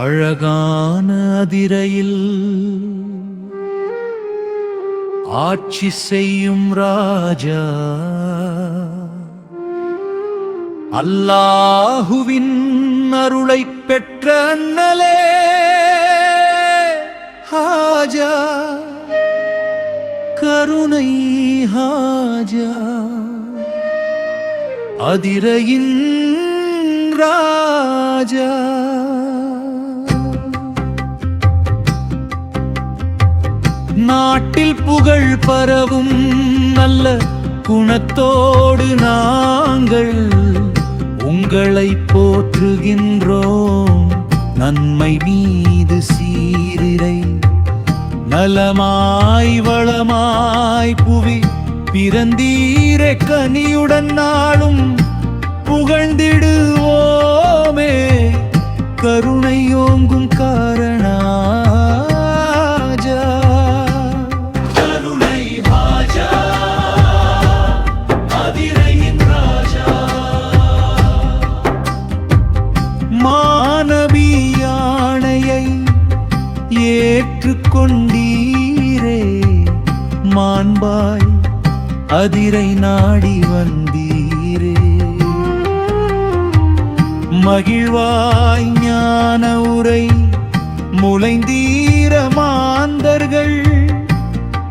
அழகான அதிரையில் ஆட்சி செய்யும் ராஜா. அல்லாஹுவின் அருளை பெற்ற அண்ணலே ஹாஜா. கருணை ஹாஜா. அதிரையின் ராஜா. நாட்டில் புகழ் பரவும் நல்ல குணத்தோடு நாங்கள் உங்களை போற்றுகின்றோம். நன்மை மீது சீரிரை நலமாய் வளமாய் புவி பிறந்தீரே கனியுடன் நாளும் புகழ்ந்திடுவோமே. கருணை கொண்டீரே. மாண்பாய் அதிரை நாடி வந்தீரே. மகிழ்வாய் ஞான உரை முளைந்தீர மாந்தர்கள்.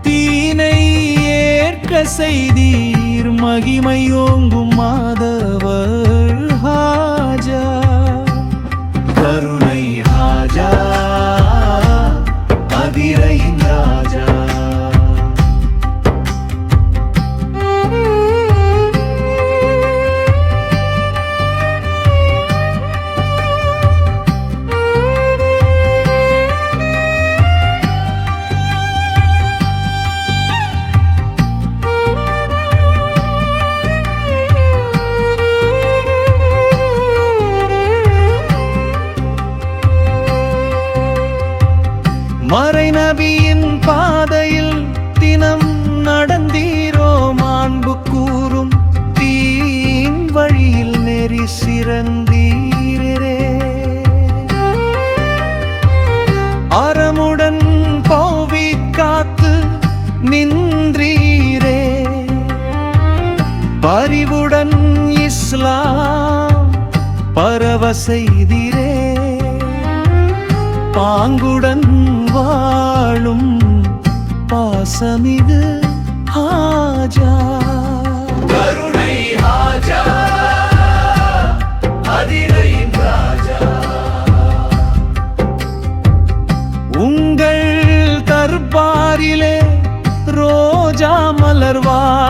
தீனை ஏற்க செய்தீர் மகிமையோங்கும் மாதவர் ஹாஜா. கருணை ஹாஜா. நெறி சிறந்தீரே அறமுடன் போவி காத்து நின்றீரே. பரிவுடன் இஸ்லாம் பரவ செய்தீரே. பாங்குடன் வாழும் பாசமிகு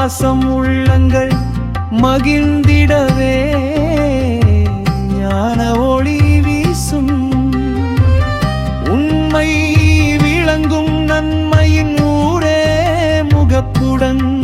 பாசம் உள்ளங்கள் மகிழ்ந்திடவே. ஞான ஒளி வீசும். உண்மை விளங்கும் நன்மையின் ஊரே முகப்புடன்.